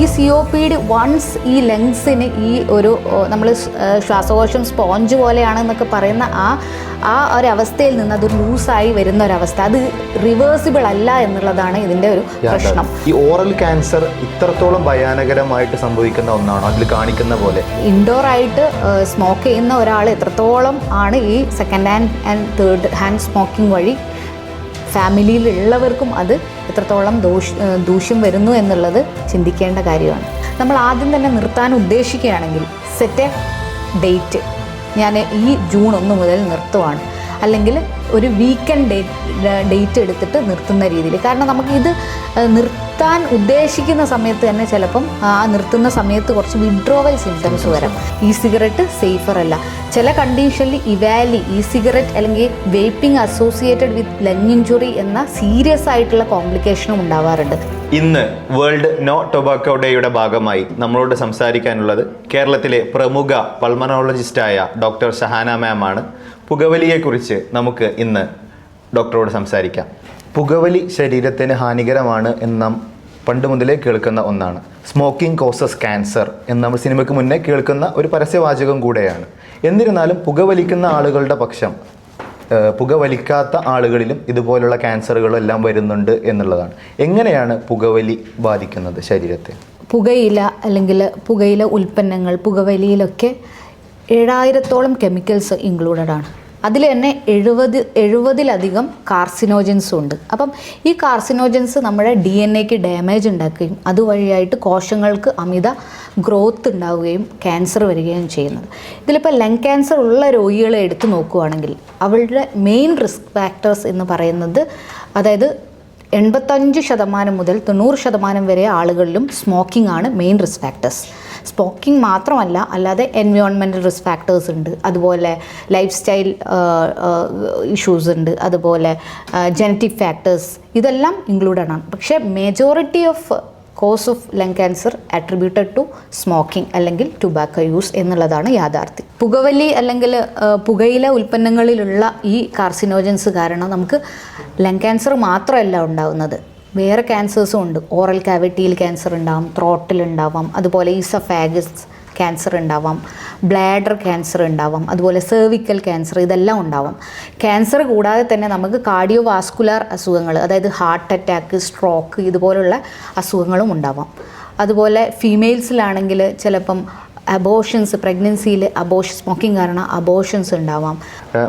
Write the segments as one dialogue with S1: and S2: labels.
S1: ഈ C O P D once ഈ ലങ്സിന് ഈ ഒരു നമ്മൾ ശ്വാസകോശം സ്പോഞ്ച് പോലെയാണെന്നൊക്കെ പറയുന്ന ആ ആ ഒരു അവസ്ഥയിൽ നിന്ന് അത് ലൂസായി വരുന്ന ഒരവസ്ഥ അത് റിവേഴ്സിബിൾ അല്ല എന്നുള്ളതാണ് ഇതിന്റെ ഒരു പ്രശ്നം.
S2: ഈ ഓറൽ ക്യാൻസർ ഇത്രത്തോളം ഭയാനകരമായിട്ട് സംഭവിക്കുന്ന ഒന്നാണോ? അതിൽ കാണിക്കുന്ന പോലെ.
S1: ഇൻഡോർ ആയിട്ട് സ്മോക്ക് ചെയ്യുന്ന ഒരാൾ എത്രത്തോളം ആണ് ഈ second hand and third hand smoking വഴി ഫാമിലിയിലുള്ളവർക്കും അത് എത്രത്തോളം ദോഷ ദൂഷ്യം വരുന്നു എന്നുള്ളത് ചിന്തിക്കേണ്ട കാര്യമാണ്. നമ്മൾ ആദ്യം തന്നെ നിർത്താൻ ഉദ്ദേശിക്കുകയാണെങ്കിൽ സെറ്റ് ഡേറ്റ് ഞാൻ ഈ ജൂൺ ഒന്ന് മുതൽ നിർത്തുവാണ്. അല്ലെങ്കിൽ ഒരു വീക്കെൻഡ് ഡേറ്റ് ഡേറ്റ് എടുത്തിട്ട് നിർത്തുന്ന രീതിയിൽ. കാരണം നമുക്ക് ഇത് നിർത്താൻ ഉദ്ദേശിക്കുന്ന സമയത്ത് തന്നെ ചിലപ്പം ആ നിർത്തുന്ന സമയത്ത് കുറച്ച് വിഡ്രോവൽ സിംറ്റംസ് വരാം. ഈ സിഗരറ്റ് സേഫർ അല്ല. ചില കണ്ടീഷനിൽ ഇവാലി ഈ സിഗരറ്റ് അല്ലെങ്കിൽ vaping associated with lung injury എന്ന സീരിയസ് ആയിട്ടുള്ള കോംപ്ലിക്കേഷനും ഉണ്ടാവാറുണ്ട്.
S2: ഇന്ന് വേൾഡ് നോ ടൊബാക്കോ ഡേയുടെ ഭാഗമായി നമ്മളോട് സംസാരിക്കാനുള്ളത് കേരളത്തിലെ പ്രമുഖ പൾമനോളജിസ്റ്റായ ഡോക്ടർ ഷഹാന മാം ആണ്. പുകവലിയെക്കുറിച്ച് നമുക്ക് ഇന്ന് ഡോക്ടറോട് സംസാരിക്കാം. പുകവലി ശരീരത്തിന് ഹാനികരമാണ് എന്ന് നാം പണ്ട് മുതലേ കേൾക്കുന്ന ഒന്നാണ്. സ്മോക്കിംഗ് കോസസ് ക്യാൻസർ എന്ന് നമ്മൾ സിനിമയ്ക്ക് മുന്നേ കേൾക്കുന്ന ഒരു പരസ്യവാചകം കൂടെയാണ്. എന്നിരുന്നാലും പുകവലിക്കുന്ന ആളുകളുടെ പക്ഷം പുകവലിക്കാത്ത ആളുകളിലും ഇതുപോലുള്ള ക്യാൻസറുകളെല്ലാം വരുന്നുണ്ട് എന്നുള്ളതാണ്. എങ്ങനെയാണ് പുകവലി ബാധിക്കുന്നത് ശരീരത്തെ?
S1: പുകയില അല്ലെങ്കിൽ പുകയില ഉൽപ്പന്നങ്ങൾ പുകവലിയിലൊക്കെ ഏഴായിരത്തോളം കെമിക്കൽസ് ഇൻക്ലൂഡഡ് ആണ്. അതിൽ തന്നെ എഴുപത് എഴുപതിലധികം കാർസിനോജൻസ് ഉണ്ട്. അപ്പം ഈ കാർസിനോജൻസ് നമ്മുടെ ഡി എൻ എക്ക് ഡാമേജ് ഉണ്ടാക്കുകയും അതുവഴിയായിട്ട് കോശങ്ങൾക്ക് അമിത ഗ്രോത്ത് ഉണ്ടാവുകയും ക്യാൻസർ വരികയും ചെയ്യുന്നത്. ഇതിലിപ്പോൾ ലങ് ക്യാൻസർ ഉള്ള രോഗികളെ എടുത്തു നോക്കുകയാണെങ്കിൽ അവളുടെ മെയിൻ റിസ്ക് ഫാക്ടേഴ്സ് എന്ന് പറയുന്നത് അതായത് എൺപത്തഞ്ച് ശതമാനം മുതൽ തൊണ്ണൂറ് ശതമാനം വരെ ആളുകളിലും സ്മോക്കിംഗ് ആണ് മെയിൻ റിസ്ക് ഫാക്ടേഴ്സ് സ്മോക്കിംഗ് മാത്രമല്ല അല്ലാതെ എൻവയോൺമെന്റൽ റിസ്ക് ഫാക്ടേഴ്സ് ഉണ്ട്. അതുപോലെ ലൈഫ് സ്റ്റൈൽ ഇഷ്യൂസ് ഉണ്ട്. അതുപോലെ ജനറ്റിക് ഫാക്ടേഴ്സ് ഇതെല്ലാം ഇൻക്ലൂഡഡ് ആണ്. പക്ഷേ majority of cause of lung cancer attributed to smoking അല്ലെങ്കിൽ ടുബാക്കോ യൂസ് എന്നുള്ളതാണ് യാഥാർത്ഥ്യം. പുകവലി അല്ലെങ്കിൽ പുകയില ഉൽപ്പന്നങ്ങളിലുള്ള ഈ കാർസിനോജൻസ് കാരണം നമുക്ക് ലങ് ക്യാൻസർ മാത്രമല്ല ഉണ്ടാകുന്നത് വേറെ ക്യാൻസേഴ്സും ഉണ്ട്. ഓറൽ കാവിറ്റിയിൽ ക്യാൻസർ ഉണ്ടാവും ത്രോട്ടിൽ ഉണ്ടാവാം അതുപോലെ ഈസഫാഗസ് ക്യാൻസർ ഉണ്ടാവാം ബ്ലാഡർ ക്യാൻസർ ഉണ്ടാവാം അതുപോലെ സെർവിക്കൽ ക്യാൻസർ ഇതെല്ലാം ഉണ്ടാവാം. ക്യാൻസർ കൂടാതെ തന്നെ നമുക്ക് കാർഡിയോ വാസ്കുലാർ അസുഖങ്ങൾ അതായത് ഹാർട്ട് അറ്റാക്ക് സ്ട്രോക്ക് ഇതുപോലുള്ള അസുഖങ്ങളും ഉണ്ടാവാം. അതുപോലെ ഫീമെയിൽസിലാണെങ്കിൽ ചിലപ്പം അബോഷൻസ് പ്രഗ്നൻസിയിൽ അബോഷ സ്മോക്കിംഗ് കാരണം അബോഷൻസ് ഉണ്ടാവാം.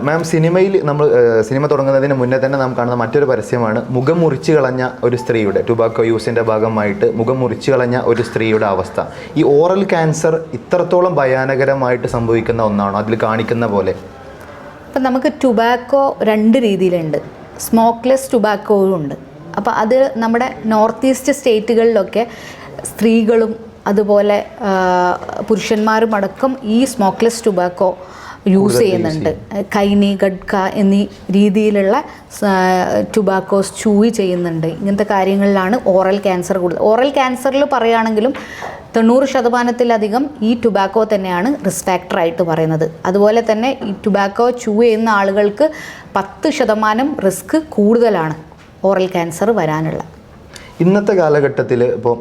S2: മാം സിനിമയിൽ നമ്മൾ സിനിമ തുടങ്ങുന്നതിന് മുന്നേ തന്നെ നാം കാണുന്ന മറ്റൊരു പരസ്യമാണ് മുഖം മുറിച്ച് കളഞ്ഞ ഒരു സ്ത്രീയുടെ ടുബാക്കോ യൂസിന്റെ ഭാഗമായിട്ട് മുഖം മുറിച്ച് കളഞ്ഞ ഒരു സ്ത്രീയുടെ അവസ്ഥ. ഈ ഓറൽ ക്യാൻസർ ഇത്രത്തോളം ഭയാനകരമായിട്ട് സംഭവിക്കുന്ന ഒന്നാണോ? അതിൽ കാണിക്കുന്ന പോലെ.
S1: അപ്പം നമുക്ക് ടുബാക്കോ രണ്ട് രീതിയിലുണ്ട്. സ്മോക്ക്ലെസ് ടുബാക്കോയും ഉണ്ട്. അപ്പോൾ അത് നമ്മുടെ നോർത്ത് ഈസ്റ്റ് സ്റ്റേറ്റുകളിലൊക്കെ സ്ത്രീകളും അതുപോലെ പുരുഷന്മാരും അടക്കം ഈ സ്മോക്ക്ലെസ് ടുബാക്കോ യൂസ് ചെയ്യുന്നുണ്ട്. കൈനി ഗഡ്ക എന്നീ രീതിയിലുള്ള ടുബാക്കോസ് ചൂയി ചെയ്യുന്നുണ്ട്. ഇങ്ങനത്തെ കാര്യങ്ങളിലാണ് ഓറൽ ക്യാൻസർ കൂടുതൽ. ഓറൽ ക്യാൻസറിൽ പറയുകയാണെങ്കിലും തൊണ്ണൂറ് ശതമാനത്തിലധികം ഈ ടുബാക്കോ തന്നെയാണ് റിസ്ക് ഫാക്ടർ ആയിട്ട് പറയുന്നത്. അതുപോലെ തന്നെ ഈ ടുബാക്കോ ചൂ ചെയ്യുന്ന ആളുകൾക്ക് പത്ത് ശതമാനം റിസ്ക് കൂടുതലാണ് ഓറൽ ക്യാൻസർ വരാനുള്ള.
S2: ഇന്നത്തെ കാലഘട്ടത്തിൽ ഇപ്പോൾ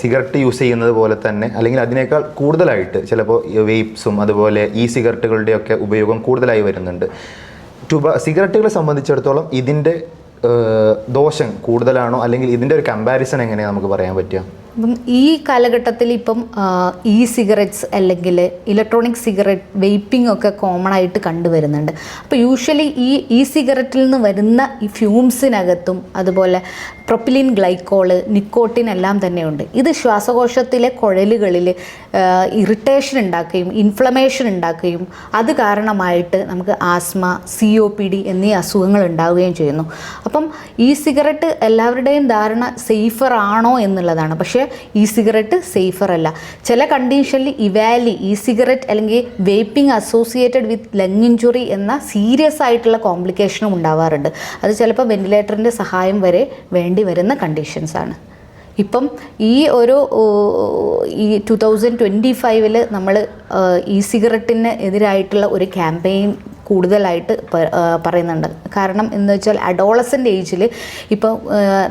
S2: സിഗരറ്റ് യൂസ് ചെയ്യുന്നത് പോലെ തന്നെ അല്ലെങ്കിൽ അതിനേക്കാൾ കൂടുതലായിട്ട് ചിലപ്പോൾ വെയ്പ്സും അതുപോലെ ഈ സിഗരറ്റുകളുടെയൊക്കെ ഉപയോഗം കൂടുതലായി വരുന്നുണ്ട്. ടുബ സിഗരറ്റുകളെ സംബന്ധിച്ചിടത്തോളം ഇതിന്റെ ദോഷം കൂടുതലാണോ അല്ലെങ്കിൽ ഇതിന്റെ ഒരു കമ്പാരിസൺ എങ്ങനെയാണ് നമുക്ക് പറയാൻ പറ്റുക?
S1: ഈ കാലഘട്ടത്തിൽ ഇപ്പം ഇ സിഗരറ്റ്സ് അല്ലെങ്കിൽ ഇലക്ട്രോണിക് സിഗരറ്റ് വെയ്പ്പിംഗ് ഒക്കെ കോമൺ ആയിട്ട് കണ്ടുവരുന്നുണ്ട്. അപ്പോൾ യൂഷ്വലി ഈ ഇ സിഗരറ്റിൽ നിന്ന് വരുന്ന ഈ ഫ്യൂംസിനകത്തും അതുപോലെ പ്രൊപ്പിലിൻ ഗ്ലൈക്കോൾ നിക്കോട്ടിൻ എല്ലാം തന്നെയുണ്ട്. ഇത് ശ്വാസകോശത്തിലെ കുഴലുകളിൽ ഇറിറ്റേഷൻ ഉണ്ടാക്കുകയും ഇൻഫ്ലമേഷൻ ഉണ്ടാക്കുകയും അത് കാരണമായിട്ട് നമുക്ക് asthma C O P D എന്നീ അസുഖങ്ങൾ ഉണ്ടാവുകയും ചെയ്യുന്നു. അപ്പം ഈ സിഗരറ്റ് എല്ലാവരുടെയും ധാരണ സേഫർ ആണോ എന്നുള്ളതാണ്. പക്ഷേ ഈ സിഗരറ്റ് സേഫർ അല്ല. ചില കണ്ടീഷനിൽ ഇവാലി ഇ സിഗരറ്റ് അല്ലെങ്കിൽ vaping associated with lung injury എന്ന സീരിയസ് ആയിട്ടുള്ള കോംപ്ലിക്കേഷനും ഉണ്ടാവാറുണ്ട്. അത് ചിലപ്പോൾ വെന്റിലേറ്ററിന്റെ സഹായം വരെ വേണ്ടി വരുന്ന കണ്ടീഷൻസ് ആണ്. ഇപ്പം ഈ ഒരു ഈ ടു തൗസൻഡ് ട്വന്റി ഫൈവിൽ നമ്മൾ ഇ സിഗരറ്റിന് എതിരായിട്ടുള്ള ഒരു ക്യാമ്പയിൻ കൂടുതലായിട്ട് പറയുന്നുണ്ട്. കാരണം എന്ന് വെച്ചാൽ അഡോളസന്റ് ഏജിൽ ഇപ്പോൾ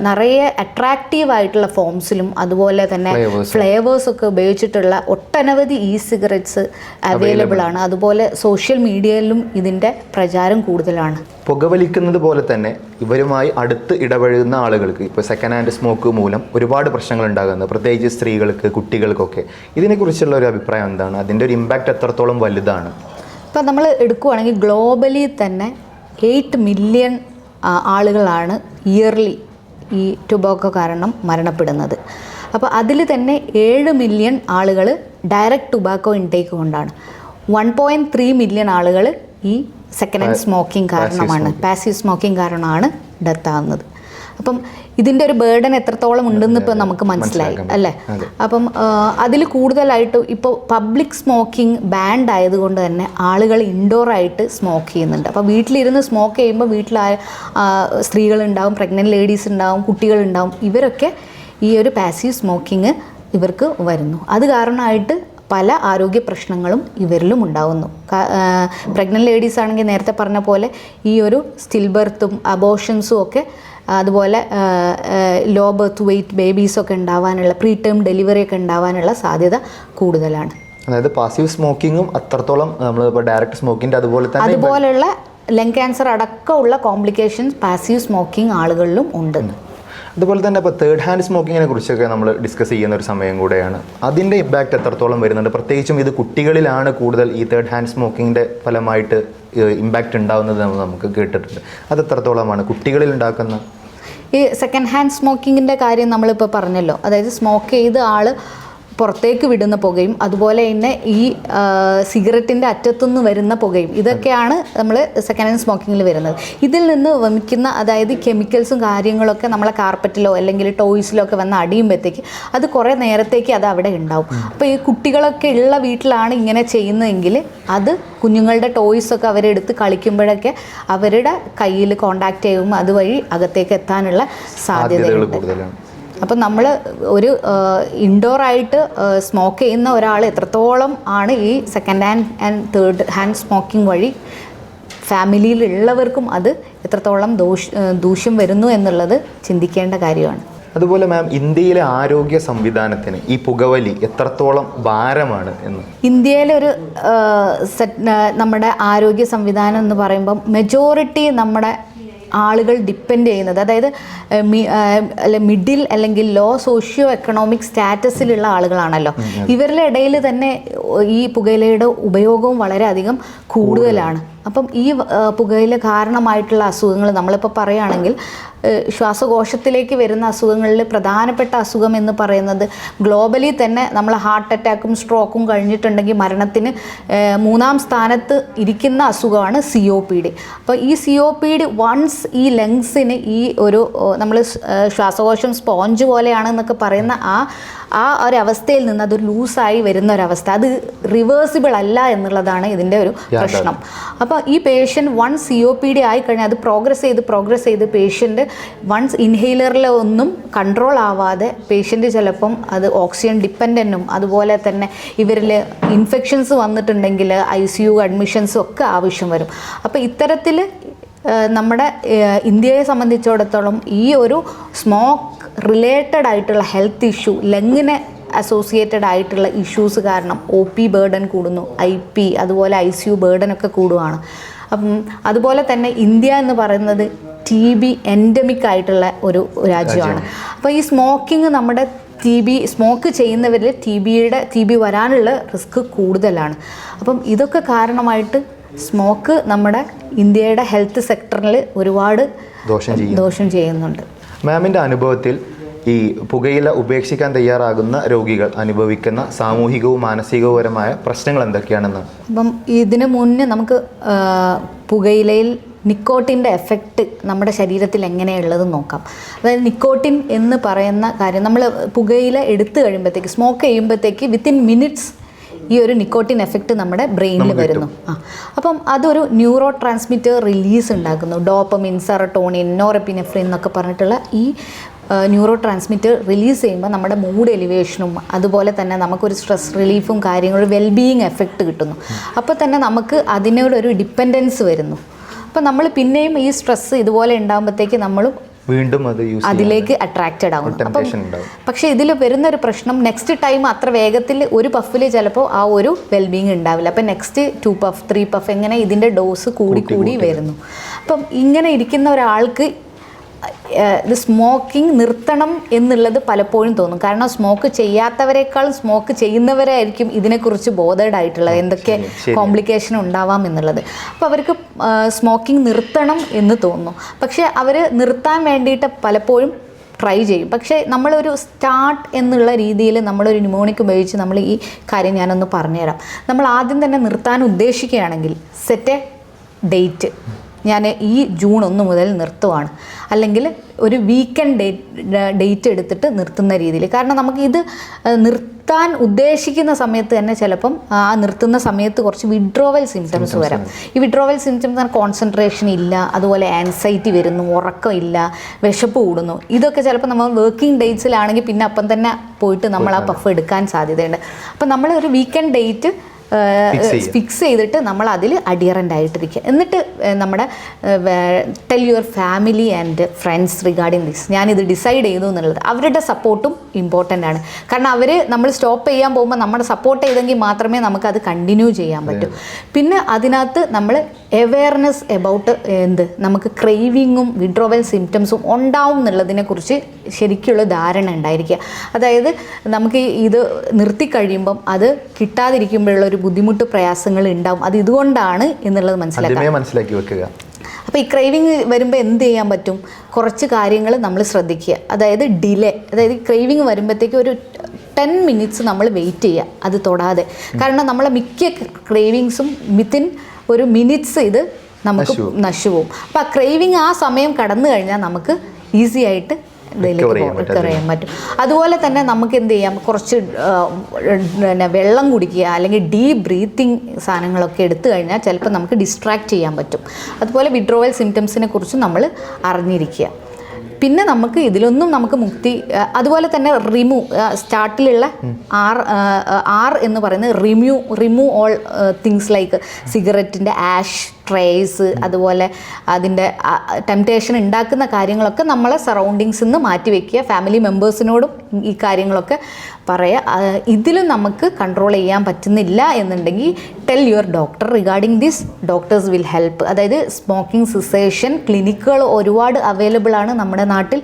S1: നിറയെ അട്രാക്റ്റീവ് ആയിട്ടുള്ള ഫോംസിലും അതുപോലെ തന്നെ
S2: ഫ്ലേവേഴ്സൊക്കെ
S1: ഫ്ലേവേഴ്സ് ഒക്കെ ഉപയോഗിച്ചിട്ടുള്ള ഒട്ടനവധി ഇ സിഗരറ്റ്സ് അവൈലബിൾ ആണ്. അതുപോലെ സോഷ്യൽ മീഡിയയിലും ഇതിന്റെ പ്രചാരം കൂടുതലാണ്.
S2: പുകവലിക്കുന്നത് പോലെ തന്നെ ഇവരുമായി അടുത്ത് ഇടപഴകുന്ന ആളുകൾക്ക് ഇപ്പോൾ സെക്കൻഡ് ഹാൻഡ് സ്മോക്ക് മൂലം ഒരുപാട് പ്രശ്നങ്ങൾ ഉണ്ടാകുന്നത് പ്രത്യേകിച്ച് സ്ത്രീകൾക്ക് കുട്ടികൾക്കൊക്കെ. ഇതിനെക്കുറിച്ചുള്ള ഒരു അഭിപ്രായം എന്താണ്? അതിന്റെ ഒരു ഇമ്പാക്റ്റ് എത്രത്തോളം വലുതാണ്?
S1: ഇപ്പം നമ്മൾ എടുക്കുകയാണെങ്കിൽ ഗ്ലോബലി തന്നെ എയ്റ്റ് മില്യൺ ആളുകളാണ് ഇയർലി ഈ ടുബോക്കോ കാരണം മരണപ്പെടുന്നത്. അപ്പോൾ അതിൽ തന്നെ ഏഴ് മില്യൺ ആളുകൾ ഡയറക്റ്റ് ടുബാക്കോ ഇൻടേക്ക് കൊണ്ടാണ്. വൺ പോയിന്റ് ത്രീ മില്യൺ ആളുകൾ ഈ സെക്കൻഡ് ഹാൻഡ് സ്മോക്കിംഗ് കാരണമാണ് പാസീവ് സ്മോക്കിംഗ് കാരണമാണ് ഡെത്ത് ആകുന്നത് അപ്പം ഇതിന്റെ ഒരു ബേർഡൻ എത്രത്തോളം ഉണ്ടെന്ന് ഇപ്പോൾ നമുക്ക് മനസ്സിലായി അല്ലേ? അപ്പം അതിൽ കൂടുതലായിട്ട് ഇപ്പോൾ പബ്ലിക് സ്മോക്കിംഗ് ബാൻഡ് ആയതുകൊണ്ട് തന്നെ ആളുകൾ ഇൻഡോറായിട്ട് സ്മോക്ക് ചെയ്യുന്നുണ്ട്. അപ്പോൾ വീട്ടിലിരുന്ന് സ്മോക്ക് ചെയ്യുമ്പോൾ വീട്ടിൽ സ്ത്രീകളുണ്ടാവും പ്രഗ്നന്റ് ലേഡീസ് ഉണ്ടാവും കുട്ടികളുണ്ടാവും ഇവരൊക്കെ ഈ ഒരു പാസീവ് സ്മോക്കിംഗ് ഇവർക്ക് വരുന്നു. അത് കാരണമായിട്ട് പല ആരോഗ്യ പ്രശ്നങ്ങളും ഇവരിലും ഉണ്ടാകുന്നു പ്രഗ്നന്റ് ലേഡീസ് ആണെങ്കിൽ നേരത്തെ പറഞ്ഞ പോലെ ഈ ഒരു സ്റ്റിൽ ബർത്തും അബോഷൻസും ഒക്കെ അതുപോലെ ലോ ബർത്ത് വെയിറ്റ് ബേബീസൊക്കെ ഉണ്ടാവാനുള്ള പ്രീ ടേം ഡെലിവറി ഒക്കെ ഉണ്ടാവാനുള്ള സാധ്യത കൂടുതലാണ്.
S2: അതായത് പാസീവ് സ്മോക്കിങ്ങും അത്രത്തോളം നമ്മൾ ഇപ്പോൾ ഡയറക്റ്റ് സ്മോക്കിന്റെ അതുപോലെ തന്നെ
S1: അതുപോലെയുള്ള ലങ് ക്യാൻസർ അടക്കമുള്ള കോംപ്ലിക്കേഷൻസ് പാസീവ് സ്മോക്കിംഗ് ആളുകളിലും ഉണ്ട്.
S2: അതുപോലെ തന്നെ ഇപ്പോൾ തേർഡ് ഹാൻഡ് സ്മോക്കിങ്ങിനെ കുറിച്ചൊക്കെ നമ്മൾ ഡിസ്കസ് ചെയ്യുന്ന ഒരു സമയം കൂടെയാണ്. അതിന്റെ ഇമ്പാക്റ്റ് എത്രത്തോളം വരുന്നുണ്ട്? പ്രത്യേകിച്ചും ഇത് കുട്ടികളിലാണ് കൂടുതൽ ഈ തേർഡ് ഹാൻഡ് സ്മോക്കിങ്ങിന്റെ ഫലമായിട്ട് ഇമ്പാക്റ്റ് ഉണ്ടാകുന്നത് നമുക്ക് കേട്ടിട്ടുണ്ട്. അത് എത്രത്തോളമാണ്? കുട്ടികളിൽ ഉണ്ടാക്കുന്ന?
S1: ഈ സെക്കൻഡ് ഹാൻഡ് സ്മോക്കിങ്ങിന്റെ കാര്യം നമ്മളിപ്പോൾ പറഞ്ഞല്ലോ. അതായത് സ്മോക്ക് ചെയ്ത് ആൾ പുറത്തേക്ക് വിടുന്ന പുകയും അതുപോലെ തന്നെ ഈ സിഗരറ്റിന്റെ അറ്റത്തുനിന്ന് വരുന്ന പുകയും ഇതൊക്കെയാണ് നമ്മൾ സെക്കൻഡ് ഹാൻഡ് സ്മോക്കിങ്ങിൽ വരുന്നത്. ഇതിൽ നിന്ന് വമിക്കുന്ന അതായത് കെമിക്കൽസും കാര്യങ്ങളൊക്കെ നമ്മളെ കാർപ്പറ്റിലോ അല്ലെങ്കിൽ ടോയ്സിലോ ഒക്കെ വന്ന് അടിയുമ്പോഴത്തേക്ക് അത് കുറേ നേരത്തേക്ക് അത് അവിടെ ഉണ്ടാവും. അപ്പോൾ ഈ കുട്ടികളൊക്കെ ഉള്ള വീട്ടിലാണ് ഇങ്ങനെ ചെയ്യുന്നതെങ്കിൽ അത് കുഞ്ഞുങ്ങളുടെ ടോയ്സൊക്കെ അവരെടുത്ത് കളിക്കുമ്പോഴൊക്കെ അവരുടെ കയ്യിൽ കോണ്ടാക്ട് ചെയ്യും അതുവഴി അകത്തേക്ക് എത്താനുള്ള
S2: സാധ്യതകൾ
S1: സാധ്യതയുണ്ട്
S2: കൂടുതലാണ്.
S1: അപ്പം നമ്മൾ ഒരു ഇൻഡോർ ആയിട്ട് സ്മോക്ക് ചെയ്യുന്ന ഒരാൾ എത്രത്തോളം ആണ് ഈ second hand and third hand smoking വഴി ഫാമിലിയിലുള്ളവർക്കും അത് എത്രത്തോളം ദോഷ ദൂഷ്യം വരുന്നു എന്നുള്ളത് ചിന്തിക്കേണ്ട കാര്യമാണ്.
S2: അതുപോലെ മാം ഇന്ത്യയിലെ ആരോഗ്യ സംവിധാനത്തിന് ഈ പുകവലി എത്രത്തോളം ഭാരമാണ് എന്ന്?
S1: ഇന്ത്യയിലെ ഒരു സെറ്റ് നമ്മുടെ ആരോഗ്യ സംവിധാനം എന്ന് പറയുമ്പം മെജോറിറ്റി നമ്മുടെ ആളുകൾ ഡിപ്പെൻഡ് ചെയ്യുന്നത്. അതായത് മിഡിൽ അല്ലെങ്കിൽ ലോ സോഷ്യോ എക്കണോമിക് സ്റ്റാറ്റസിലുള്ള ആളുകളാണല്ലോ ഇവരുടെ ഇടയിൽ തന്നെ ഈ പുകയിലയുടെ ഉപയോഗവും വളരെയധികം കൂടുതലാണ്. അപ്പം ഈ പുകയില കാരണമായിട്ടുള്ള അസുഖങ്ങൾ നമ്മളിപ്പോൾ പറയുകയാണെങ്കിൽ ശ്വാസകോശത്തിലേക്ക് വരുന്ന അസുഖങ്ങളിൽ പ്രധാനപ്പെട്ട അസുഖം എന്ന് പറയുന്നത് ഗ്ലോബലി തന്നെ നമ്മൾ ഹാർട്ട് അറ്റാക്കും സ്ട്രോക്കും കഴിഞ്ഞിട്ടുണ്ടെങ്കിൽ മരണത്തിന് മൂന്നാം സ്ഥാനത്ത് ഇരിക്കുന്ന അസുഖമാണ് സി ഒ പി ഡി അപ്പോൾ ഈ C O P D once ഈ ലങ്സിന് ഈ ഒരു നമ്മൾ ശ്വാസകോശം സ്പോഞ്ച് പോലെയാണെന്നൊക്കെ പറയുന്ന ആ ആ ഒരവസ്ഥയിൽ നിന്ന് അതൊരു ലൂസായി വരുന്ന ഒരവസ്ഥ അത് റിവേഴ്സിബിൾ അല്ല എന്നുള്ളതാണ് ഇതിന്റെ ഒരു പ്രശ്നം. അപ്പോൾ ഈ patient one C O P D ആയിക്കഴിഞ്ഞാൽ അത് പ്രോഗ്രസ് ചെയ്ത് പ്രോഗ്രസ് ചെയ്ത് പേഷ്യന്റ് വൺസ് ഇൻഹെയിലറിൽ ഒന്നും കൺട്രോൾ ആവാതെ പേഷ്യന്റ് ചിലപ്പം അത് ഓക്സിജൻ ഡിപ്പെൻഡന്റും അതുപോലെ തന്നെ ഇവരിൽ ഇൻഫെക്ഷൻസ് വന്നിട്ടുണ്ടെങ്കിൽ ഐ സി യു അഡ്മിഷൻസും ഒക്കെ ആവശ്യം വരും. അപ്പോൾ ഇത്തരത്തിൽ നമ്മുടെ ഇന്ത്യയെ സംബന്ധിച്ചിടത്തോളം ഈ ഒരു സ്മോക്ക് റിലേറ്റഡ് ആയിട്ടുള്ള ഹെൽത്ത് ഇഷ്യൂ ലങ്ങിനെ അസോസിയേറ്റഡ് ആയിട്ടുള്ള ഇഷ്യൂസ് കാരണം ഒ പി ബേർഡൻ കൂടുന്നു ഐ പി അതുപോലെ ഐ സി യു ബേർഡനൊക്കെ കൂടുവാണ്. അപ്പം അതുപോലെ തന്നെ ഇന്ത്യ എന്ന് പറയുന്നത് ടി ബി എൻഡമിക് ആയിട്ടുള്ള ഒരു രാജ്യമാണ്. അപ്പോൾ ഈ സ്മോക്കിംഗ് നമ്മുടെ ടി ബി സ്മോക്ക് ചെയ്യുന്നവരിൽ ടി ബിയുടെ ടി ബി വരാനുള്ള റിസ്ക് കൂടുതലാണ്. അപ്പം ഇതൊക്കെ കാരണമായിട്ട് സ്മോക്ക് നമ്മുടെ ഇന്ത്യയുടെ ഹെൽത്ത് സെക്ടറിൽ ഒരുപാട്
S2: ദോഷം
S1: ദോഷം ചെയ്യുന്നുണ്ട്.
S2: മാമിന്റെ അനുഭവത്തിൽ ഈ പുകയില ഉപേക്ഷിക്കാൻ തയ്യാറാകുന്ന രോഗികൾ അനുഭവിക്കുന്ന സാമൂഹികവും മാനസികവുമായ പ്രശ്നങ്ങൾ എന്തൊക്കെയാണെന്ന്?
S1: അപ്പം ഇതിനു മുന്നേ നമുക്ക് പുകയിലയിൽ നിക്കോട്ടിന്റെ എഫക്റ്റ് നമ്മുടെ ശരീരത്തിൽ എങ്ങനെയുള്ളത് നോക്കാം. അതായത് നിക്കോട്ടിൻ എന്ന് പറയുന്ന കാര്യം നമ്മൾ പുകയില എടുത്തു കഴിയുമ്പോഴത്തേക്ക് സ്മോക്ക് ചെയ്യുമ്പോഴത്തേക്ക് വിത്തിൻ മിനിറ്റ്സ് ഈ ഒരു നിക്കോട്ടിൻ എഫക്റ്റ് നമ്മുടെ ബ്രെയിനിൽ വരുന്നു. ആ അപ്പം അതൊരു ന്യൂറോ ട്രാൻസ്മിറ്റർ റിലീസ് ഉണ്ടാക്കുന്നു. ഡോപ്പമിൻ സെറട്ടോണിൻ നോറപ്പിനെഫ്രിൻ എന്നൊക്കെ പറഞ്ഞിട്ടുള്ള ഈ ന്യൂറോ ട്രാൻസ്മിറ്റർ റിലീസ് ചെയ്യുമ്പോൾ നമ്മുടെ മൂഡ് എലിവേഷനും അതുപോലെ തന്നെ നമുക്കൊരു സ്ട്രെസ് റിലീഫും കാര്യങ്ങളും വെൽബീയിങ് എഫക്റ്റ് കിട്ടുന്നു. അപ്പോൾ തന്നെ നമുക്ക് അതിനോടൊരു ഡിപ്പെൻഡൻസ് വരുന്നു. അപ്പോൾ നമ്മൾ പിന്നെയും ഈ സ്ട്രെസ്സ് ഇതുപോലെ ഉണ്ടാകുമ്പോഴത്തേക്ക് നമ്മളും
S2: വീണ്ടും അത് യൂസ്
S1: അതിലേക്ക് അട്രാക്റ്റഡ്
S2: ആവും.
S1: പക്ഷെ ഇതിൽ വരുന്ന ഒരു പ്രശ്നം നെക്സ്റ്റ് ടൈം അത്ര വേഗത്തിൽ ഒരു പഫിൽ ചിലപ്പോൾ ആ ഒരു വെൽബീങ് ഉണ്ടാവില്ല. അപ്പം next two puff three puff എങ്ങനെ ഇതിന്റെ ഡോസ് കൂടി കൂടി വരുന്നു. അപ്പം ഇങ്ങനെ ഇരിക്കുന്ന ഒരാൾക്ക് ഇത് സ്മോക്കിംഗ് നിർത്തണം എന്നുള്ളത് പലപ്പോഴും തോന്നും. കാരണം സ്മോക്ക് ചെയ്യാത്തവരെക്കാളും സ്മോക്ക് ചെയ്യുന്നവരായിരിക്കും ഇതിനെക്കുറിച്ച് ബോധേഡ് ആയിട്ടുള്ളത് എന്തൊക്കെ കോംപ്ലിക്കേഷൻ ഉണ്ടാവാം എന്നുള്ളത്. അപ്പോൾ അവർക്ക് സ്മോക്കിംഗ് നിർത്തണം എന്ന് തോന്നും പക്ഷേ അവർ നിർത്താൻ വേണ്ടിയിട്ട് പലപ്പോഴും ട്രൈ ചെയ്യും. പക്ഷേ നമ്മളൊരു സ്റ്റാർട്ട് എന്നുള്ള രീതിയിൽ നമ്മളൊരു ന്യൂമോണിക് ഉപയോഗിച്ച് നമ്മൾ ഈ കാര്യം ഞാനൊന്ന് പറഞ്ഞുതരാം. നമ്മൾ ആദ്യം തന്നെ നിർത്താൻ ഉദ്ദേശിക്കുകയാണെങ്കിൽ സെറ്റ് ഡേറ്റ് ഞാൻ ഈ ജൂൺ ഒന്ന് മുതൽ നിർത്തുവാണ്. അല്ലെങ്കിൽ ഒരു വീക്കെൻഡ് ഡേറ്റ് ഡേറ്റ് എടുത്തിട്ട് നിർത്തുന്ന രീതിയിൽ. കാരണം നമുക്ക് ഇത് ഏഹ്, നിർത്താൻ ഉദ്ദേശിക്കുന്ന സമയത്ത് തന്നെ ചിലപ്പം ആ നിർത്തുന്ന സമയത്ത് കുറച്ച് വിഡ്രോവൽ സിംറ്റംസ് വരാം. ഈ വിഡ്രോവൽ സിംറ്റംസ് കോൺസെൻട്രേഷൻ ഇല്ല അതുപോലെ ആൻസൈറ്റി വരുന്നു ഉറക്കമില്ല വിശപ്പ് കൂടുന്നു. ഇതൊക്കെ ചിലപ്പോൾ നമ്മൾ വർക്കിംഗ് ഡേറ്റ്സിലാണെങ്കിൽ പിന്നെ അപ്പം തന്നെ പോയിട്ട് നമ്മൾ ആ പഫ് എടുക്കാൻ സാധ്യതയുണ്ട്. അപ്പം നമ്മൾ ഒരു വീക്കെൻഡ് ഡേറ്റ്. ഫിക്സ് ചെയ്തിട്ട് നമ്മൾ അതിൽ അഡിയറന്റ് ആയിട്ടിരിക്കുക. എന്നിട്ട് നമ്മുടെ tell your family and friends regarding this ഞാനിത് ഡിസൈഡ് ചെയ്തു എന്നുള്ളത്. അവരുടെ സപ്പോർട്ടും ഇമ്പോർട്ടന്റ് ആണ്. കാരണം അവർ നമ്മൾ സ്റ്റോപ്പ് ചെയ്യാൻ പോകുമ്പോൾ നമ്മുടെ സപ്പോർട്ട് ചെയ്തെങ്കിൽ മാത്രമേ നമുക്ക് അത് കണ്ടിന്യൂ ചെയ്യാൻ പറ്റൂ. പിന്നെ അതിനകത്ത് നമ്മൾ അവെയർനെസ് എബൌട്ട് എന്ത്? നമുക്ക് ക്രേവിങ്ങും വിഡ്രോവൽ സിംറ്റംസും ഉണ്ടാവും എന്നുള്ളതിനെക്കുറിച്ച് ശരിക്കുള്ള ധാരണ ഉണ്ടായിരിക്കുക. അതായത് നമുക്ക് ഇത് നിർത്തി കഴിയുമ്പം അത് കിട്ടാതിരിക്കുമ്പോഴുള്ള ഒരു ബുദ്ധിമുട്ട് പ്രയാസങ്ങൾ ഉണ്ടാവും. അത് ഇതുകൊണ്ടാണ് എന്നുള്ളത്
S2: മനസ്സിലാക്കി വെക്കുക.
S1: അപ്പോൾ ഈ ക്രേവിങ് വരുമ്പോൾ എന്ത് ചെയ്യാൻ പറ്റും? കുറച്ച് കാര്യങ്ങൾ നമ്മൾ ശ്രദ്ധിക്കുക. അതായത് ഡിലേ അതായത് ക്രേവിങ് വരുമ്പോഴത്തേക്ക് ഒരു ടെൻ മിനിറ്റ്സ് നമ്മൾ വെയിറ്റ് ചെയ്യുക. അത് തൊടാതെ. കാരണം നമ്മളെ മിക്ക ക്രേവിങ്സും വിത്തിൻ ഒരു മിനിറ്റ്സ് ഇത് നമുക്ക്
S2: നശിച്ചു
S1: അപ്പം ആ ക്രേവിങ് ആ സമയം കടന്നു കഴിഞ്ഞാൽ നമുക്ക് ഈസി ആയിട്ട് റിക്കവർ ചെയ്യാൻ പറ്റും അതുപോലെ തന്നെ നമുക്ക് എന്ത് ചെയ്യാം? കുറച്ച് പിന്നെ വെള്ളം കുടിക്കുക അല്ലെങ്കിൽ ഡീപ്പ് ബ്രീത്തിങ് സാധനങ്ങളൊക്കെ എടുത്തു കഴിഞ്ഞാൽ ചിലപ്പോൾ നമുക്ക് ഡിസ്ട്രാക്റ്റ് ചെയ്യാൻ പറ്റും. അതുപോലെ വിഡ്രോവൽ സിംറ്റംസിനെ കുറിച്ച് നമ്മൾ അറിഞ്ഞിരിക്കുക. പിന്നെ നമുക്ക് ഇതിലൊന്നും നമുക്ക് മുക്തി അതുപോലെ തന്നെ റിമൂ സ്റ്റാർട്ടിലുള്ള ആർ ആർ എന്ന് പറയുന്നത് remove remove all things like സിഗരറ്റിന്റെ ashtrays അതുപോലെ അതിന്റെ ടെംപ്റ്റേഷൻ ഉണ്ടാക്കുന്ന കാര്യങ്ങളൊക്കെ നമ്മളെ സറൗണ്ടിങ്സിൽ നിന്ന് മാറ്റി വയ്ക്കുക ഫാമിലി മെമ്പേഴ്സിനോടും ഈ കാര്യങ്ങളൊക്കെ പറയുക ഇതിലും നമുക്ക് കൺട്രോൾ ചെയ്യാൻ പറ്റുന്നില്ല എന്നുണ്ടെങ്കിൽ tell your doctor regarding this doctors will help അതായത് സ്മോക്കിംഗ് സിസേഷൻ ക്ലിനിക്കുകൾ ഒരുപാട് അവൈലബിൾ ആണ് നമ്മുടെ നാട്ടിൽ.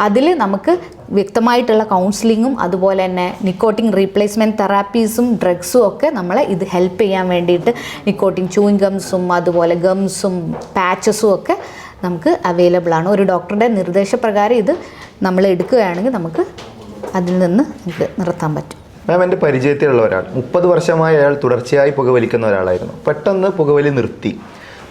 S1: അതിൽ നമുക്ക് വ്യക്തമായിട്ടുള്ള കൗൺസിലിങ്ങും അതുപോലെ തന്നെ നിക്കോട്ടിൻ റീപ്ലേസ്മെന്റ് തെറാപ്പീസും ഡ്രഗ്സും ഒക്കെ നമ്മളെ ഇത് ഹെൽപ്പ് ചെയ്യാൻ വേണ്ടിയിട്ട് നിക്കോട്ടിൻ ചൂയിങ് ഗംസും അതുപോലെ ഗംസും പാച്ചസും ഒക്കെ നമുക്ക് അവൈലബിൾ ആണ്. ഒരു ഡോക്ടറുടെ നിർദ്ദേശപ്രകാരം ഇത് നമ്മൾ എടുക്കുകയാണെങ്കിൽ നമുക്ക് അതിൽ നിന്ന് നമുക്ക് നിർത്താൻ പറ്റും.
S2: മാം എന്റെ പരിചയത്തിലുള്ള ഒരാൾ. മുപ്പത് വർഷമായി അയാൾ തുടർച്ചയായി പുകവലിക്കുന്ന ഒരാളായിരുന്നു. പെട്ടെന്ന് പുകവലി നിർത്തി.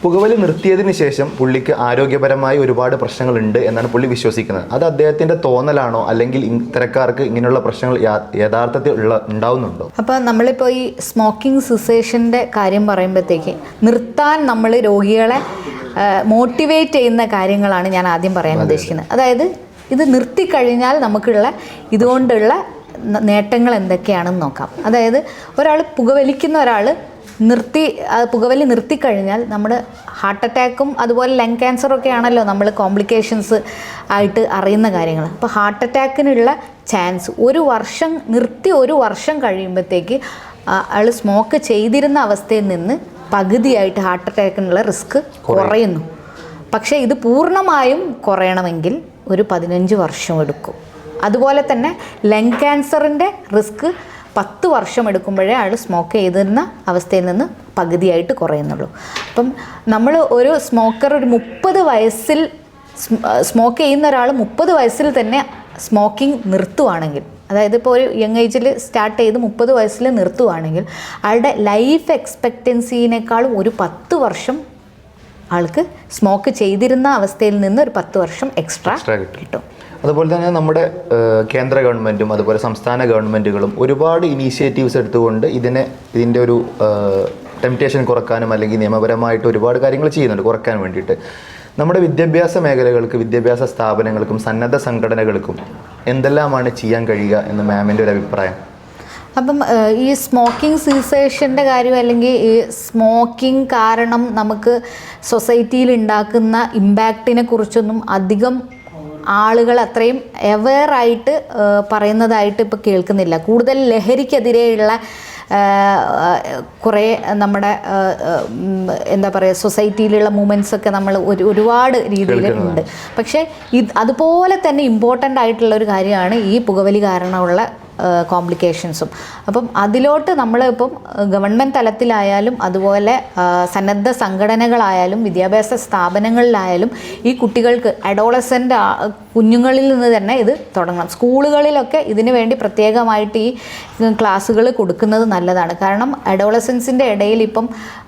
S2: പുകവലി നിർത്തിയതിന് ശേഷം പുള്ളിക്ക് ആരോഗ്യപരമായി ഒരുപാട് പ്രശ്നങ്ങളുണ്ട് എന്നാണ് പുള്ളി വിശ്വസിക്കുന്നത്. അത് അദ്ദേഹത്തിന്റെ തോന്നലാണോ അല്ലെങ്കിൽ ഇത്തരക്കാർക്ക് ഇങ്ങനെയുള്ള പ്രശ്നങ്ങൾ യഥാർത്ഥത്തിൽ ഉള്ള ഉണ്ടാവുന്നുണ്ടോ?
S1: അപ്പോൾ നമ്മളിപ്പോൾ ഈ സ്മോക്കിംഗ് സിസേഷന്റെ കാര്യം പറയുമ്പോഴത്തേക്ക് നിർത്താൻ നമ്മൾ രോഗികളെ മോട്ടിവേറ്റ് ചെയ്യുന്ന കാര്യങ്ങളാണ് ഞാൻ ആദ്യം പറയാൻ ഉദ്ദേശിക്കുന്നത്. അതായത് ഇത് നിർത്തിക്കഴിഞ്ഞാൽ നമുക്കുള്ള ഇതുകൊണ്ടുള്ള നേട്ടങ്ങൾ എന്തൊക്കെയാണെന്ന് നോക്കാം. അതായത് ഒരാൾ പുകവലിക്കുന്ന ഒരാൾ നിർത്തി പുകവലി പുകവലി നിർത്തിക്കഴിഞ്ഞാൽ നമ്മുടെ ഹാർട്ട് അറ്റാക്കും അതുപോലെ ലങ് ക്യാൻസറൊക്കെ ആണല്ലോ നമ്മൾ കോംപ്ലിക്കേഷൻസ് ആയിട്ട് അറിയുന്ന കാര്യങ്ങൾ. അപ്പോൾ ഹാർട്ട് അറ്റാക്കിനുള്ള ചാൻസ് ഒരു വർഷം നിർത്തി ഒരു വർഷം കഴിയുമ്പോഴത്തേക്ക് ആൾ സ്മോക്ക് ചെയ്തിരുന്ന അവസ്ഥയിൽ നിന്ന് പകുതിയായിട്ട് ഹാർട്ട് അറ്റാക്കിനുള്ള റിസ്ക് കുറയുന്നു. പക്ഷേ ഇത് പൂർണമായും കുറയണമെങ്കിൽ ഒരു പതിനഞ്ച് വർഷം എടുക്കും. അതുപോലെ തന്നെ ലങ് ക്യാൻസറിന്റെ റിസ്ക് പത്ത് വർഷം എടുക്കുമ്പോഴേ അയാൾ സ്മോക്ക് ചെയ്തിരുന്ന അവസ്ഥയിൽ നിന്ന് പകുതിയായിട്ട് കുറയുന്നുള്ളൂ. അപ്പം നമ്മൾ ഒരു സ്മോക്കർ ഒരു മുപ്പത് വയസ്സിൽ സ്മോക്ക് ചെയ്യുന്ന ഒരാൾ മുപ്പത് വയസ്സിൽ തന്നെ സ്മോക്കിംഗ് നിർത്തുവാണെങ്കിൽ അതായത് ഇപ്പോൾ ഒരു യങ് ഏജിൽ സ്റ്റാർട്ട് ചെയ്ത് മുപ്പത് വയസ്സിൽ നിർത്തുവാണെങ്കിൽ അയാളുടെ ലൈഫ് എക്സ്പെക്റ്റൻസിനേക്കാളും ഒരു പത്ത് വർഷം ആൾക്ക് സ്മോക്ക് ചെയ്തിരുന്ന അവസ്ഥയിൽ നിന്ന് ഒരു പത്ത് വർഷം എക്സ്ട്രാ
S2: കിട്ടും. അതുപോലെ തന്നെ നമ്മുടെ കേന്ദ്ര ഗവൺമെന്റും അതുപോലെ സംസ്ഥാന ഗവൺമെന്റുകളും ഒരുപാട് ഇനീഷ്യേറ്റീവ്സ് എടുത്തുകൊണ്ട് ഇതിനെ ഇതിന്റെ ഒരു ടെംപ്റ്റേഷൻ കുറക്കാനും അല്ലെങ്കിൽ നിയമപരമായിട്ട് ഒരുപാട് കാര്യങ്ങൾ ചെയ്യുന്നുണ്ട് കുറയ്ക്കാൻ വേണ്ടിയിട്ട്. നമ്മുടെ വിദ്യാഭ്യാസ മേഖലകൾക്ക് വിദ്യാഭ്യാസ സ്ഥാപനങ്ങൾക്കും സന്നദ്ധ സംഘടനകൾക്കും എന്തെല്ലാമാണ് ചെയ്യാൻ കഴിയുക എന്ന് മാമിന്റെ ഒരു അഭിപ്രായം?
S1: അപ്പം ഈ സ്മോക്കിംഗ് സീസേഷന്റെ കാര്യം അല്ലെങ്കിൽ ഈ സ്മോക്കിംഗ് കാരണം നമുക്ക് സൊസൈറ്റിയിൽ ഉണ്ടാക്കുന്ന ഇമ്പാക്റ്റിനെ കുറിച്ചൊന്നും അധികം ആളുകൾ അത്രയും അവെയറായിട്ട് പറയുന്നതായിട്ട് ഇപ്പോൾ കേൾക്കുന്നില്ല. കൂടുതൽ ലഹരിക്കെതിരെയുള്ള കുറേ നമ്മുടെ എന്താ പറയുക സൊസൈറ്റിയിലുള്ള മൂമെന്റ്സ് ഒക്കെ നമ്മൾ ഒരു ഒരുപാട് രീതിയിൽ ഉണ്ട്. പക്ഷേ ഇത് അതുപോലെ തന്നെ ഇമ്പോർട്ടന്റ് ആയിട്ടുള്ള ഒരു കാര്യമാണ് ഈ പുകവലി കാരണമുള്ള കോംപ്ലിക്കേഷൻസും അപ്പം അതിലോട്ട് നമ്മൾ ഇപ്പം ഗവൺമെന്റ് തലത്തിലായാലും അതുപോലെ സന്നദ്ധ സംഘടനകളായാലും വിദ്യാഭ്യാസ സ്ഥാപനങ്ങളിലായാലും ഈ കുട്ടികൾക്ക് അഡോളസന്റ് കുഞ്ഞുങ്ങളിൽ നിന്ന് തന്നെ ഇത് തുടങ്ങണം. സ്കൂളുകളിലൊക്കെ ഇതിന് വേണ്ടി പ്രത്യേകമായിട്ട് ഈ ക്ലാസ്സുകൾ കൊടുക്കുന്നത് നല്ലതാണ്. കാരണം അഡോളസൻസിന്റെ ഇടയിൽ ഇപ്പം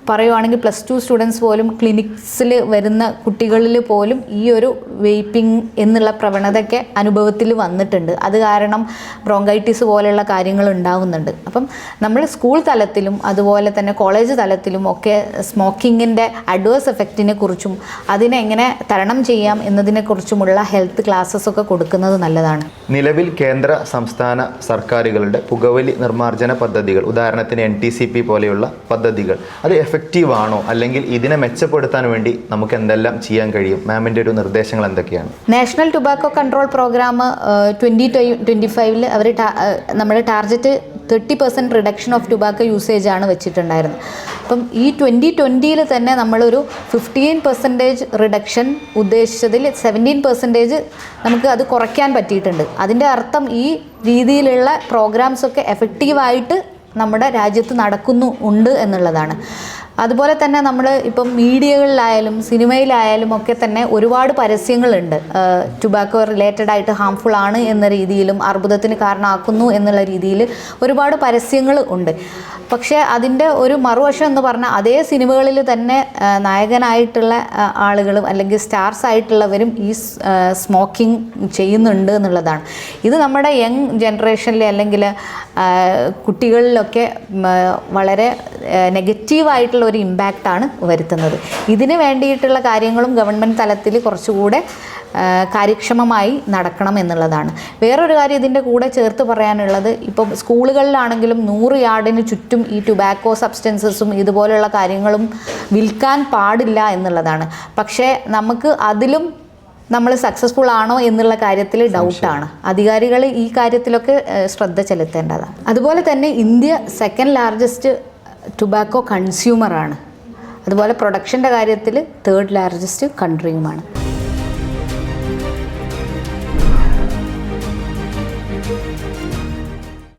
S1: പറയുവാണെങ്കിൽ പ്ലസ് ടു സ്റ്റുഡൻസ് പോലും ക്ലിനിക്സിൽ വരുന്ന കുട്ടികളിൽ പോലും ഈ ഒരു വെയ്പ്പിംഗ് എന്നുള്ള പ്രവണതയൊക്കെ അനുഭവത്തിൽ വന്നിട്ടുണ്ട്. അത് കാരണം ബ്രോങ്കൈറ്റിസ് പോലെയുള്ള കാര്യങ്ങൾ ഉണ്ടാവുന്നുണ്ട്. അപ്പം നമ്മൾ സ്കൂൾ തലത്തിലും അതുപോലെ തന്നെ കോളേജ് തലത്തിലും ഒക്കെ സ്മോക്കിങ്ങിന്റെ അഡ്വേഴ്സ് എഫക്റ്റിനെ കുറിച്ചും അതിനെ എങ്ങനെ തരണം ചെയ്യാം എന്നതിനെക്കുറിച്ചുമുള്ള ഹെൽത്ത് ക്ലാസ്സസ് ഒക്കെ കൊടുക്കുന്നത് നല്ലതാണ്.
S2: നിലവിൽ കേന്ദ്ര സംസ്ഥാന സർക്കാരുകളുടെ പുകവലി നിർമ്മാർജന പദ്ധതികൾ ഉദാഹരണത്തിന് എൻ ടി സി പി പോലെയുള്ള പദ്ധതികൾ അത് എഫക്റ്റീവ് ആണോ അല്ലെങ്കിൽ ഇതിനെ മെച്ചപ്പെടുത്താൻ വേണ്ടി നമുക്ക് എന്തെല്ലാം ചെയ്യാൻ കഴിയും? മാമിന്റെ ഒരു നിർദ്ദേശങ്ങൾ എന്തൊക്കെയാണ്?
S1: National tobacco control programme twenty twenty ഫൈവിൽ അവർ നമ്മുടെ target thirty percent reduction of tobacco usage ആണ് വെച്ചിട്ടുണ്ടായിരുന്നത്. അപ്പം ഈ ട്വന്റി ട്വന്റിയിൽ തന്നെ നമ്മളൊരു ഫിഫ്റ്റീൻ പെർസെന്റേജ് റിഡക്ഷൻ ഉദ്ദേശിച്ചതിൽ സെവന്റീൻ പെർസെന്റേജ് നമുക്ക് അത് കുറയ്ക്കാൻ പറ്റിയിട്ടുണ്ട്. അതിന്റെ അർത്ഥം ഈ രീതിയിലുള്ള പ്രോഗ്രാംസൊക്കെ എഫക്റ്റീവായിട്ട് നമ്മുടെ രാജ്യത്ത് നടക്കുന്നു ഉണ്ട് എന്നുള്ളതാണ്. അതുപോലെ തന്നെ നമ്മൾ ഇപ്പം മീഡിയകളിലായാലും സിനിമയിലായാലും ഒക്കെ തന്നെ ഒരുപാട് പരസ്യങ്ങളുണ്ട്. ടുബാക്കോ റിലേറ്റഡ് ആയിട്ട് ഹാംഫുൾ ആണ് എന്ന രീതിയിലും അർബുദത്തിന് കാരണമാക്കുന്നു എന്നുള്ള രീതിയിൽ ഒരുപാട് പരസ്യങ്ങൾ ഉണ്ട്. പക്ഷേ അതിന്റെ ഒരു മറുവശം എന്ന് പറഞ്ഞാൽ അതേ സിനിമകളിൽ തന്നെ നായകനായിട്ടുള്ള ആളുകളും അല്ലെങ്കിൽ സ്റ്റാർസ് ആയിട്ടുള്ളവരും ഈ സ്മോക്കിംഗ് ചെയ്യുന്നുണ്ട് എന്നുള്ളതാണ്. ഇത് നമ്മുടെ യങ് ജനറേഷനിലെ അല്ലെങ്കിൽ കുട്ടികളിലൊക്കെ വളരെ നെഗറ്റീവായിട്ടുള്ള ഒരു ഇമ്പാക്റ്റാണ് വരുത്തുന്നത്. ഇതിന് വേണ്ടിയിട്ടുള്ള കാര്യങ്ങളും ഗവൺമെന്റ് തലത്തിൽ കുറച്ചുകൂടെ കാര്യക്ഷമമായി നടക്കണം എന്നുള്ളതാണ്. വേറൊരു കാര്യം ഇതിന്റെ കൂടെ ചേർത്ത് പറയാനുള്ളത് ഇപ്പം സ്കൂളുകളിലാണെങ്കിലും നൂറ് യാർഡിന് ചുറ്റും ഈ ടുബാക്കോ സബ്സ്റ്റൻസസും ഇതുപോലെയുള്ള കാര്യങ്ങളും വിൽക്കാൻ പാടില്ല എന്നുള്ളതാണ്. പക്ഷേ നമുക്ക് അതിലും നമ്മൾ സക്സസ്ഫുൾ ആണോ എന്നുള്ള കാര്യത്തിൽ ഡൗട്ടാണ് അധികാരികൾ ഈ കാര്യത്തിലൊക്കെ ശ്രദ്ധ ചെലുത്തേണ്ടതാണ്. അതുപോലെ തന്നെ ഇന്ത്യ സെക്കൻഡ് ലാർജസ്റ്റ് ടുബാക്കോ കൺസ്യൂമറാണ് അതുപോലെ പ്രൊഡക്ഷന്റെ കാര്യത്തിൽ തേർഡ് ലാർജസ്റ്റ് കൺട്രിയുമാണ്